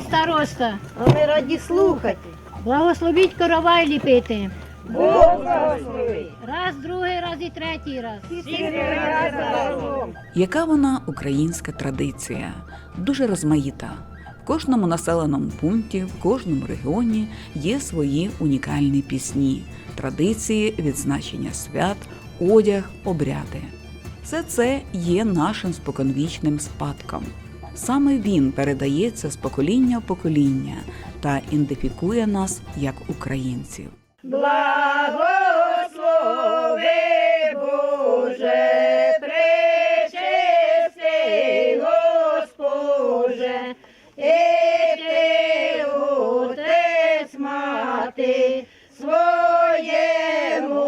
староста. А ми раді слухати. Благословіть коровай ліпити. Бог благословить. Раз, другий раз і третій раз. Яка вона українська традиція? Дуже розмаїта. В кожному населеному пункті, в кожному регіоні є свої унікальні пісні, традиції, відзначення свят, одяг, обряди. Все це є нашим споконвічним спадком. Саме він передається з покоління в покоління та ідентифікує нас як українців. Благослови Боже, пречистий Госпоже, і ти, отець мати, своєму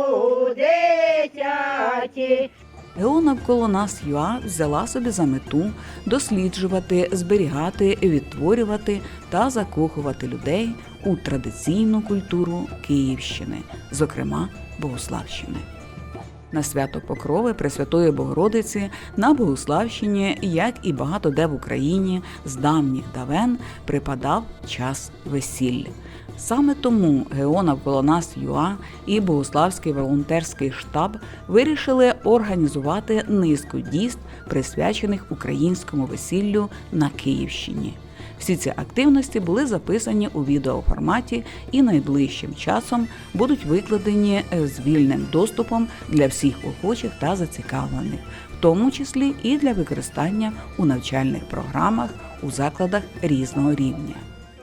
дитяті. ГЕО навколо нас ЮА взяла собі за мету досліджувати, зберігати, відтворювати та закохувати людей у традиційну культуру Київщини, зокрема Богославщини. На свято Покрови Пресвятої Богородиці на Богославщині, як і багато де в Україні, з давніх давен припадав час весіль. Саме тому ГЕО навколо нас ЮА і Богославський волонтерський штаб вирішили організувати низку дійств, присвячених українському весіллю на Київщині. Всі ці активності були записані у відеоформаті і найближчим часом будуть викладені е, з вільним доступом для всіх охочих та зацікавлених, в тому числі і для використання у навчальних програмах у закладах різного рівня.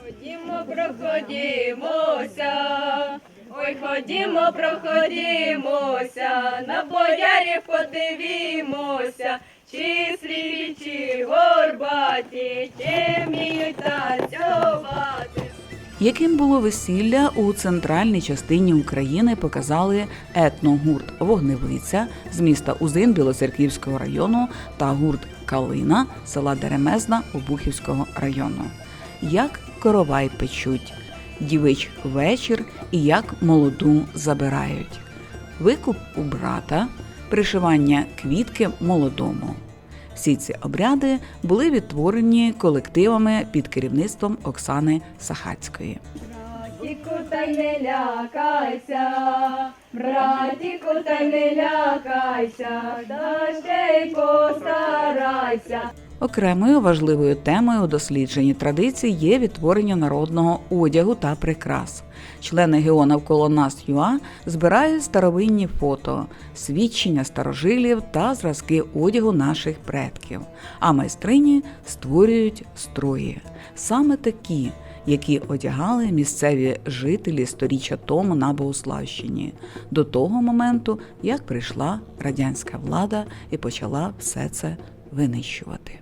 Ходімо, проходімося, ой, ходімо, проходімося, на боярів подивімося, чи сліпі, чи горбаті, чи вміють танцювати. Яким було весілля у центральній частині України, показали етногурт Вогневиця з міста Узин Білоцерківського району та гурт Калина села Деремезна Обухівського району. Як коровай печуть, дівич вечір і як молоду забирають, викуп у брата, пришивання квітки молодому. Всі ці обряди були відтворені колективами під керівництвом Оксани Сахацької. Братіку, та й не лякайся, братіку, та й не лякайся, та ще й постарайся. Окремою важливою темою у дослідженні традицій є відтворення народного одягу та прикрас. Члени ГЕО навколо нас ЮА збирають старовинні фото, свідчення старожилів та зразки одягу наших предків. А майстрині створюють строї, саме такі, які одягали місцеві жителі сторіччя тому на Богославщині, до того моменту, як прийшла радянська влада і почала все це винищувати.